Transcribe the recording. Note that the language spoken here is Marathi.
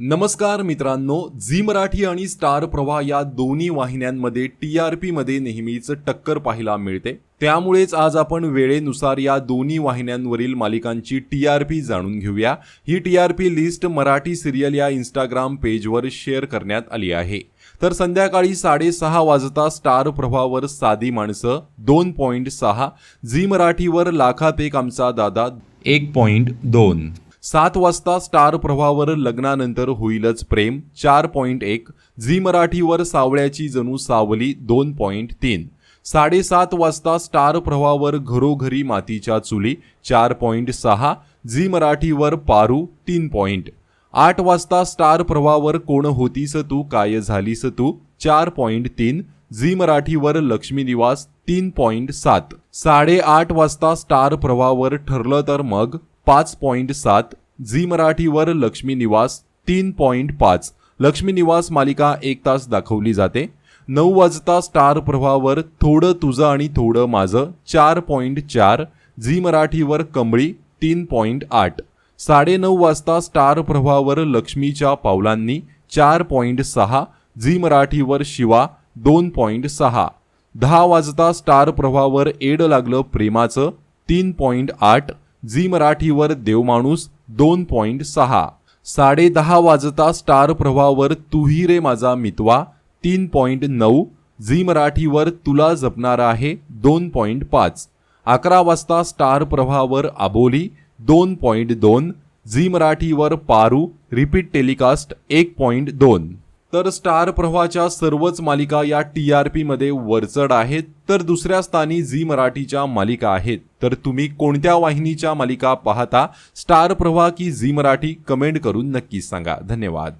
नमस्कार मित्रांनो झी मराठी आणि स्टार प्रवाह या दोन्ही वाहिन्यांमध्ये टी आर पीमध्ये नेहमीच टक्कर पाहायला मिळते. त्यामुळेच आज आपण वेळेनुसार या दोन्ही वाहिन्यांवरील मालिकांची टी आर पी जाणून घेऊया. ही T R P list Marathi serial या इंस्टाग्राम पेजवर शेअर करण्यात आली आहे. तर संध्याकाळी साडेसहा वाजता स्टार प्रभावर साधी माणसं दोन पॉईंट सहा झी मराठीवर लाखात एक आमचा दादा एक पॉईंट दोन. सात वाजता स्टार प्रभावर लग्नानंतर होईलच प्रेम चार पॉईंट एक. झी मराठीवर सावळ्याची जणू सावली दोन पॉईंट तीन. साडेसात वाजता स्टार प्रवाहावर घरोघरी मातीच्या चुली चार पॉईंट सहा. झी मराठीवर पारू तीन पॉईंट आठ वाजता स्टार प्रवाहावर कोण होतीस तू काय झालीस तू चार पॉईंट तीन. झी मराठीवर लक्ष्मी निवास तीन पॉईंट सात. साडेआठ वाजता स्टार प्रवाहावर ठरलं तर मग? पाच पॉईंट सात झी मराठीवर लक्ष्मी निवास तीन पॉईंट पाच. लक्ष्मी निवास मालिका एक तास दाखवली जाते. नऊ वाजता स्टार प्रभावर थोडं तुझं आणि थोडं माझं चार पॉईंट चार झी मराठीवर कमळी तीन पॉईंट आठ. साडेनऊ वाजता स्टार प्रभावर लक्ष्मीच्या पावलांनी चार पॉईंट सहा झी मराठीवर शिवा दोन पॉईंट सहा. दहा वाजता स्टार प्रभावर एड लागलं प्रेमाचं तीन पॉईंट आठ झी मराठीवर देवमाणूस दोन पॉईंट सहा. साडे दहा वाजता स्टार प्रभावर तुही रे माझा मितवा तीन पॉईंट नऊ. झी मराठीवर तुला जपणार आहे दोन पॉईंट पाच. अकरा वाजता स्टार प्रभावर आबोली दोन पॉईंट दोन. झी मराठीवर पारू रिपीट टेलिकास्ट एक पॉईंट दोन. तर स्टार प्रवाहाच्या सर्वच मालिका या टी आर पीमध्ये वरचढ आहेत. तर दुसऱ्या स्थानी झी मराठीच्या मालिका आहेत. तर तुम्ही कोणत्या वाहिनीच्या मालिका पाहता? स्टार प्रवाह की झी मराठी? कमेंट करून नक्कीच सांगा. धन्यवाद.